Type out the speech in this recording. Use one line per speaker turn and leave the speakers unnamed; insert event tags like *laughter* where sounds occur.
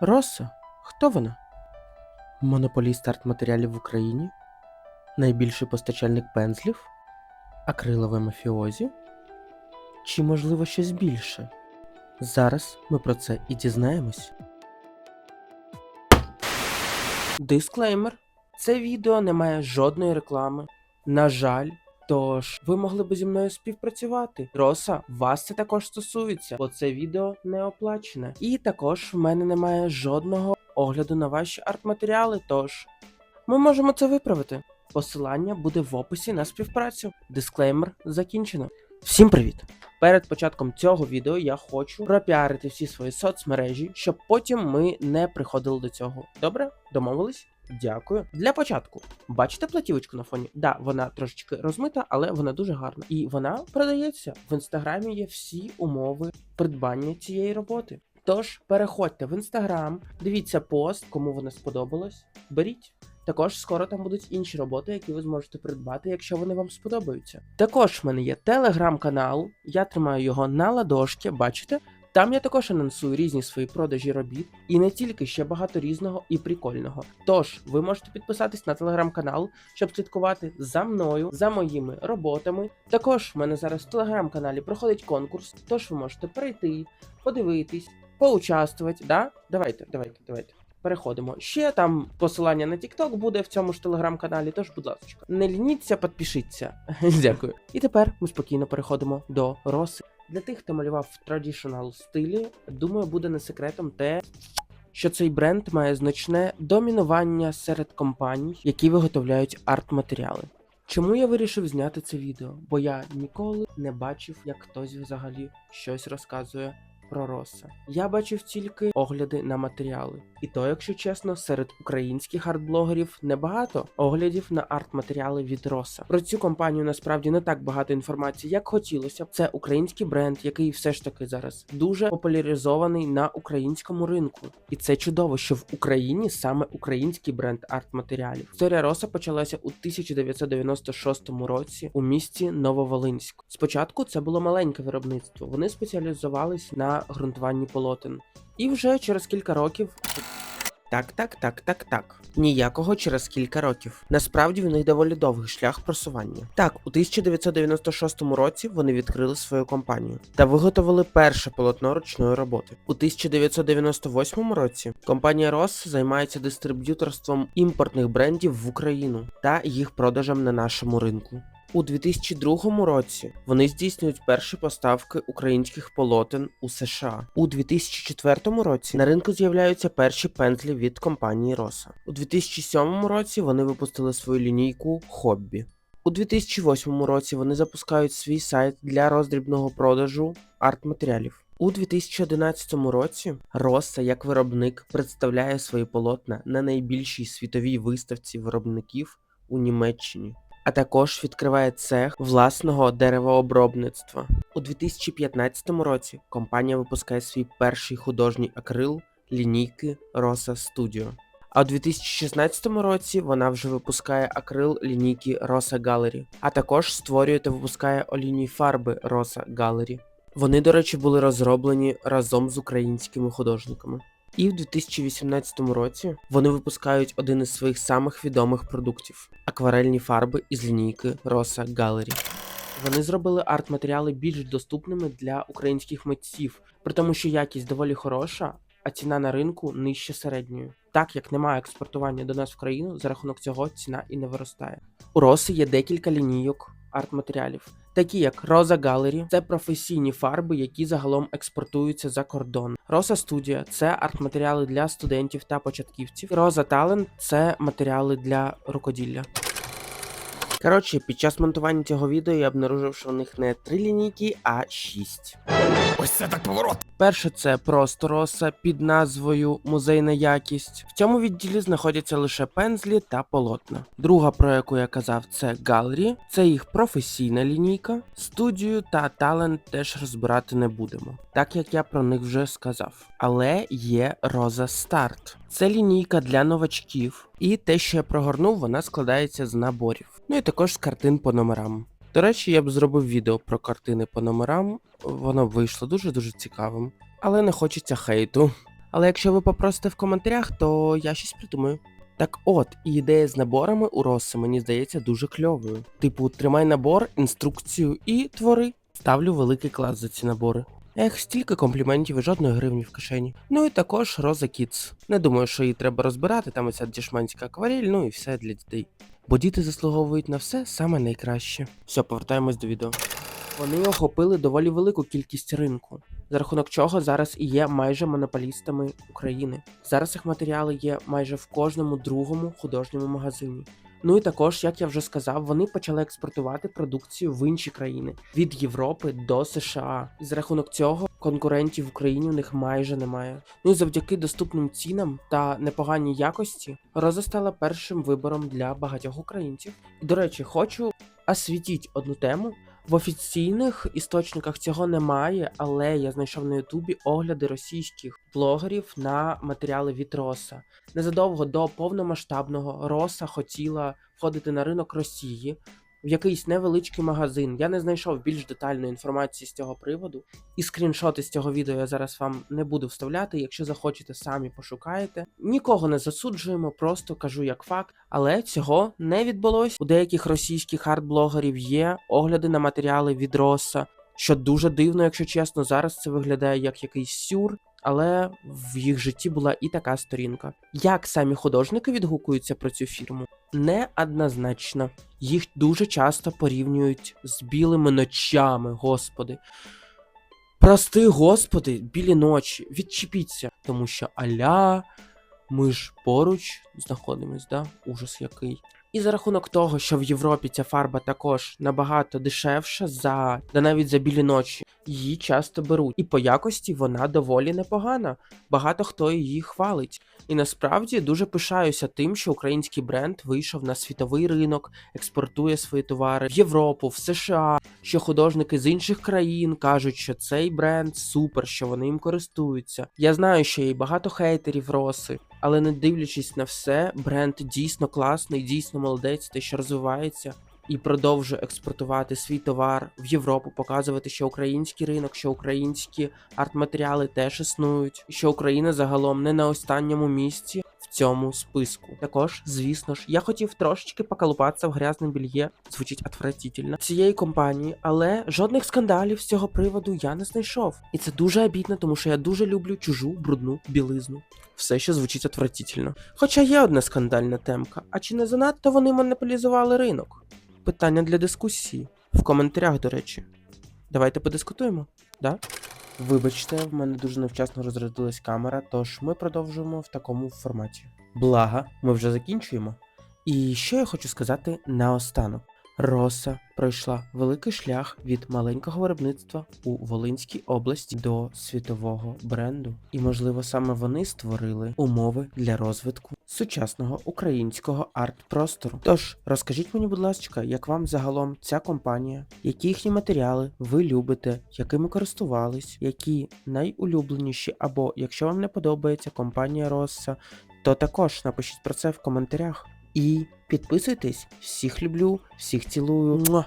Роса? Хто вона? Монополіст арт-матеріалів в Україні? Найбільший постачальник пензлів? Акрилове мафіозі? Чи можливо щось більше? Зараз ми про це і дізнаємось. Дисклеймер. Це відео не має жодної реклами. На жаль, тож ви могли б зі мною співпрацювати. Роса, вас це також стосується, бо це відео не оплачене. І також в мене немає жодного огляду на ваші арт-матеріали, тож ми можемо це виправити. Посилання буде в описі на співпрацю. Дисклеймер закінчено. Всім привіт! Перед початком цього відео я хочу пропіарити всі свої соцмережі, щоб потім ми не приходили до цього. Добре? Домовились? Дякую. Для початку, бачите платівочку на фоні? Да, вона трошечки розмита, але вона дуже гарна. І вона продається. В інстаграмі є всі умови придбання цієї роботи. Тож переходьте в інстаграм, дивіться пост, кому вона сподобалась. Беріть. Також скоро там будуть інші роботи, які ви зможете придбати, якщо вони вам сподобаються. Також в мене є телеграм-канал, я тримаю його на ладошки, бачите? Там я також анонсую різні свої продажі робіт, і не тільки ще багато різного і прикольного. Тож ви можете підписатись на телеграм-канал, щоб слідкувати за мною, за моїми роботами. Також в мене зараз в телеграм-каналі проходить конкурс, тож ви можете перейти, подивитись, поучаствувати. Да? Давайте, давайте, давайте. Переходимо. Ще там посилання на TikTok буде в цьому ж телеграм-каналі, тож, будь ласка, не лініться, підпишіться. *laughs* Дякую. І тепер ми спокійно переходимо до роси. Для тих, хто малював в традішнл стилі, думаю, буде не секретом те, що цей бренд має значне домінування серед компаній, які виготовляють арт-матеріали. Чому я вирішив зняти це відео? Бо я ніколи не бачив, як хтось взагалі щось розказує про. Я бачив тільки огляди на матеріали. І то, якщо чесно, серед українських арт-блогерів небагато оглядів на арт-матеріали від Роса. Про цю компанію насправді не так багато інформації, як хотілося б. Це український бренд, який все ж таки зараз дуже популяризований на українському ринку. І це чудово, що в Україні саме український бренд арт-матеріалів. Історія Роса почалася у 1996 році у місті Нововолинськ. Спочатку це було маленьке виробництво. Вони спеціалізувались на ґрунтуванні полотен. І вже через кілька років. Так, так, так, так, так. Ніякого через кілька років. Насправді в них доволі довгий шлях просування. Так, у 1996 році вони відкрили свою компанію та виготовили перше полотно ручної роботи. У 1998 році компанія Ross займається дистриб'юторством імпортних брендів в Україну та їх продажем на нашому ринку. У 2002 році вони здійснюють перші поставки українських полотен у США. У 2004 році на ринку з'являються перші пензлі від компанії Роса. У 2007 році вони випустили свою лінійку Хоббі. У 2008 році вони запускають свій сайт для роздрібного продажу арт-матеріалів. У 2011 році Роса як виробник представляє свої полотна на найбільшій світовій виставці виробників у Німеччині а також відкриває цех власного деревообробництва. У 2015 році компанія випускає свій перший художній акрил лінійки Rosa Studio. А у 2016 році вона вже випускає акрил лінійки Rosa Gallery, а також створює та випускає олійні фарби Rosa Gallery. Вони, до речі, були розроблені разом з українськими художниками. І в 2018 році вони випускають один із своїх самих відомих продуктів акварельні фарби із лінійки Rosa Gallery. Вони зробили арт-матеріали більш доступними для українських митців, при тому, що якість доволі хороша, а ціна на ринку нижче середньої. Так як немає експортування до нас в країну, за рахунок цього ціна і не виростає. У Роси є декілька лінійок арт-матеріалів, такі як Rosa Gallery – це професійні фарби, які загалом експортуються за кордон. Rosa Studio – це арт-матеріали для студентів та початківців. Rosa Talent – це матеріали для рукоділля. Коротше, під час монтування цього відео я обнаружив, що в них не три лінійки, а шість.
Ось це так поворот.
Перше це просто роса під назвою Музейна якість. В цьому відділі знаходяться лише пензлі та полотна. Друга, про яку я казав, це Gallery. Це їх професійна лінійка. Студію та талент теж розбирати не будемо, так як я про них вже сказав. Але є Rosa Start. Це лінійка для новачків, і те, що я прогорнув, вона складається з наборів. Ну і також з картин по номерам. До речі, я б зробив відео про картини по номерам, воно б вийшло дуже-дуже цікавим, але не хочеться хейту. Але якщо ви попросите в коментарях, то я щось придумаю. Так от, і ідея з наборами у Роси мені здається дуже кльовою. Типу, тримай набор, інструкцію і твори. Ставлю великий клас за ці набори. Ех, стільки компліментів і жодної гривні в кишені. Ну і також Роза Кітс. Не думаю, що її треба розбирати, там оця дішманська акварель, ну і все для дітей. Бо діти заслуговують на все саме найкраще. Все, повертаємось до відео. Вони охопили доволі велику кількість ринку, за рахунок чого зараз і є майже монополістами України. Зараз їх матеріали є майже в кожному другому художньому магазині. Ну і також, як я вже сказав, вони почали експортувати продукцію в інші країни від Європи до США. І за рахунок цього конкурентів в Україні у них майже немає. Ну і завдяки доступним цінам та непоганій якості Роза стала першим вибором для багатьох українців. До речі, хочу освітіть одну тему. В офіційних істочниках цього немає, але я знайшов на Ютубі огляди російських блогерів на матеріали від Роса. Незадовго до повномасштабного Роса хотіла входити на ринок Росії в якийсь невеличкий магазин. Я не знайшов більш детальної інформації з цього приводу, і скріншоти з цього відео я зараз вам не буду вставляти. Якщо захочете, самі пошукаєте. Нікого не засуджуємо, просто кажу як факт, але цього не відбулось. У деяких російських арт-блогерів є огляди на матеріали від Роса. Що дуже дивно, якщо чесно, зараз це виглядає як якийсь сюр, але в їх житті була і така сторінка. Як самі художники відгукуються про цю фірму? Неоднозначно. Їх дуже часто порівнюють з білими ночами, господи. Прости, господи, білі ночі, відчіпіться, тому що аля, ми ж поруч знаходимось, да? Ужас який. І за рахунок того, що в Європі ця фарба також набагато дешевша за да навіть за білі ночі, її часто беруть. І по якості вона доволі непогана. Багато хто її хвалить. І насправді дуже пишаюся тим, що український бренд вийшов на світовий ринок, експортує свої товари в Європу, в США. Що художники з інших країн кажуть, що цей бренд супер, що вони їм користуються. Я знаю, що є багато хейтерів роси, але не дивлячись на все, бренд дійсно класний, дійсно молодець, те, що розвивається. І продовжує експортувати свій товар в Європу, показувати, що український ринок, що українські арт-матеріали теж існують, що Україна загалом не на останньому місці цьому списку. Також, звісно ж, я хотів трошечки поколупатися в грязному бельє, звучить отвратительно, цієї компанії, але жодних скандалів з цього приводу я не знайшов. І це дуже обідно, тому що я дуже люблю чужу брудну білизну. Все ще звучить отвратительно. Хоча є одна скандальна темка. А чи не занадто вони монополізували ринок? Питання для дискусії. В коментарях, до речі. Давайте подискутуємо, да? Вибачте, в мене дуже невчасно розрядилась камера, тож ми продовжуємо в такому форматі. Блага, ми вже закінчуємо. І що я хочу сказати наостанок. Роса пройшла великий шлях від маленького виробництва у Волинській області до світового бренду, і, можливо, саме вони створили умови для розвитку сучасного українського арт-простору. Тож розкажіть мені, будь ласка, як вам загалом ця компанія, які їхні матеріали ви любите, якими користувались, які найулюбленіші, або якщо вам не подобається компанія Роса, то також напишіть про це в коментарях. І підписуйтесь, всіх люблю, всіх цілую.